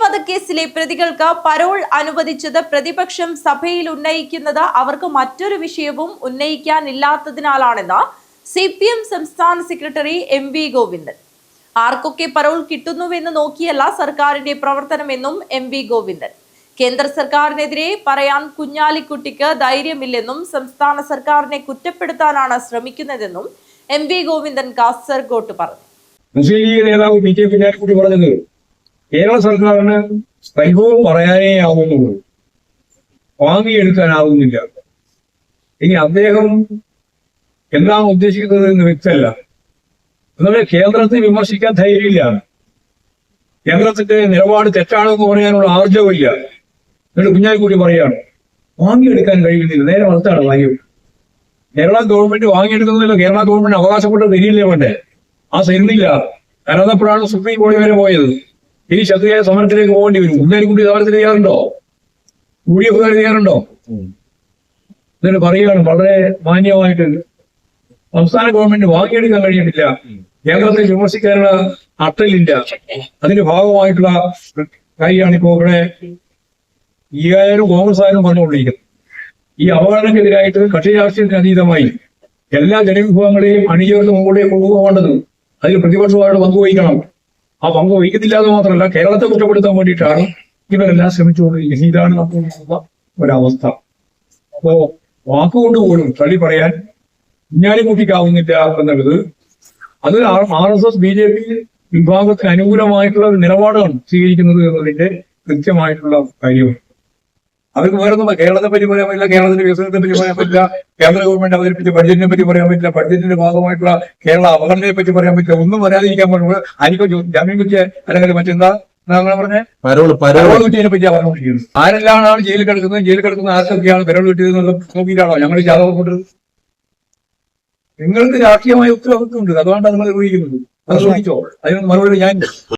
വധക്കേസിലെ പ്രതികൾക്ക് പരോൾ അനുവദിച്ചത് പ്രതിപക്ഷം സഭയിൽ ഉന്നയിക്കുന്നത് അവർക്ക് മറ്റൊരു വിഷയവും ഉന്നയിക്കാനില്ലാത്തതിനാലാണെന്ന് സി പി എം സംസ്ഥാന സെക്രട്ടറി എം വി ഗോവിന്ദൻ. ആർക്കൊക്കെ പരോൾ കിട്ടുന്നുവെന്ന് നോക്കിയല്ല സർക്കാരിന്റെ പ്രവർത്തനമെന്നും എം വി ഗോവിന്ദൻ. കേന്ദ്ര സർക്കാരിനെതിരെ പറയാൻ കുഞ്ഞാലിക്കുട്ടിക്ക് ധൈര്യമില്ലെന്നും സംസ്ഥാന സർക്കാരിനെ കുറ്റപ്പെടുത്താനാണ് ശ്രമിക്കുന്നതെന്നും എം വി ഗോവിന്ദൻ കാസർഗോട്ട് പറഞ്ഞു. മുസ്ലിം ലീഗ് നേതാവ് പി കെ കുഞ്ഞാലിക്കുട്ടി പറഞ്ഞത് കേരള സർക്കാരിന് പരിഭവം പറയാനേ ആവുന്നുള്ളൂ. വാങ്ങിയെടുക്കാനാവുന്നില്ല. ഇനി അദ്ദേഹം എന്താണ് ഉദ്ദേശിക്കുന്നത് എന്ന് വ്യക്തമല്ല. എന്നാൽ കേന്ദ്രത്തെ വിമർശിക്കാൻ ധൈര്യമില്ല. കേന്ദ്രത്തിന്റെ നിലപാട് തെറ്റാണെന്ന് പറയാനുള്ള ആർജവമില്ല. എന്നിട്ട് കുഞ്ഞാലിക്കുട്ടി പറയാണ് വാങ്ങിയെടുക്കാൻ കഴിയുന്നില്ല. നേരെ വളർത്താണ് വാങ്ങിയെടുക്കുക കേരള ഗവൺമെന്റ് വാങ്ങിയെടുക്കുന്നില്ല കേരള ഗവൺമെന്റ് അവകാശപ്പെട്ട് തരില്ലേ വേണ്ടേ ആ തരുന്നില്ല അനന്തപ്പുഴാണ് സുപ്രീം കോടതി വരെ പോയത്? ഇനി ശക്തിയായ സമരത്തിലേക്ക് പോകേണ്ടി വരും. കുഞ്ഞാലിക്കുട്ടി സമരത്തിന് ചെയ്യാറുണ്ടോ യു ഡി എഫ് ചെയ്യാറുണ്ടോ എന്നിട്ട് പറയുകയാണ് വളരെ മാന്യമായിട്ട് സംസ്ഥാന ഗവൺമെന്റ് വാങ്ങിയെടുക്കാൻ കഴിയുന്നില്ല. കേന്ദ്രത്തെ വിമർശിക്കാനുള്ള അട്ടലില്ല. അതിന്റെ ഭാഗമായിട്ടുള്ള കാര്യമാണ് ഇപ്പോ ഇവിടെ ഈ ആയാലും കോൺഗ്രസ് ആയാലും പറഞ്ഞുകൊണ്ടിരിക്കുന്നത്. ഈ അപകടങ്ങൾക്കെതിരായിട്ട് കക്ഷി രാഷ്ട്രീയത്തിന് അതീതമായി എല്ലാ ജനവിഭാഗങ്ങളെയും അണിചേർന്ന് മുമ്പോട്ടേക്ക് കൊണ്ടുപോകേണ്ടത് അതിൽ പ്രതിപക്ഷമായിട്ട് പങ്കുവഹിക്കണം ആ പങ്ക് വഹിക്കുന്നില്ല എന്ന് മാത്രമല്ല കേരളത്തെ കുറ്റപ്പെടുത്താൻ വേണ്ടിയിട്ടാണ് ഇവരെല്ലാം ശ്രമിച്ചുകൊണ്ടിരിക്കുന്നത്. ഇതാണ് നമുക്കുള്ള ഒരവസ്ഥ. അപ്പോ വാക്കുകൊണ്ട് പോലും തള്ളി പറയാൻ കുഞ്ഞാലിക്കുട്ടിക്കാവുന്നില്ല എന്നുള്ളത് അത് R S S B J P വിഭാഗത്തിന് അനുകൂലമായിട്ടുള്ള ഒരു നിലപാടാണ് സ്വീകരിക്കുന്നത് എന്നതിന്റെ കൃത്യമായിട്ടുള്ള കാര്യമാണ്. അവർക്ക് വേറെ ഒന്നും കേരളത്തെ പറ്റി പറയാൻ പറ്റില്ല കേരളത്തിന്റെ വികസനത്തെ പറ്റി പറയാൻ പറ്റില്ല കേന്ദ്ര ഗവൺമെന്റ് അവതരിപ്പിച്ച ബഡ്ജറ്റിനെ പറ്റി പറയാൻ പറ്റില്ല ബഡ്ജറ്റിന്റെ ഭാഗമായിട്ടുള്ള കേരള അപകടത്തെ പറ്റി പറയാൻ പറ്റില്ല ഒന്നും പറയാതിരിക്കാൻ പറ്റുമ്പോൾ അനിക്കോ ജാമ്യം കുറ്റിയെ അല്ലെങ്കിൽ മറ്റെന്താ അങ്ങനെ പറഞ്ഞേ? Parole parole. പെരോൾ കിട്ടിയതിനെ പറ്റിയാണ് പറഞ്ഞുകൊണ്ടിരിക്കുന്നത് ആരെല്ലാം ആണ് ജയിലിൽ കിടക്കുന്നത്? ജയിലിൽ കിടക്കുന്ന ആർക്കൊക്കെയാണ് പെരോൾ കിട്ടിയത് നോക്കിയിട്ടാണോ ഞങ്ങൾ ജാതകം കൊണ്ട് നിങ്ങൾക്ക് രാഷ്ട്രീയമായ ഉത്തരവാദിത്വമുണ്ട് അതുകൊണ്ടാണ് നിങ്ങൾ നിർവഹിക്കുന്നത്. അത് ചോദിച്ചോ അതിനൊന്ന് മറുപടി ഞാൻ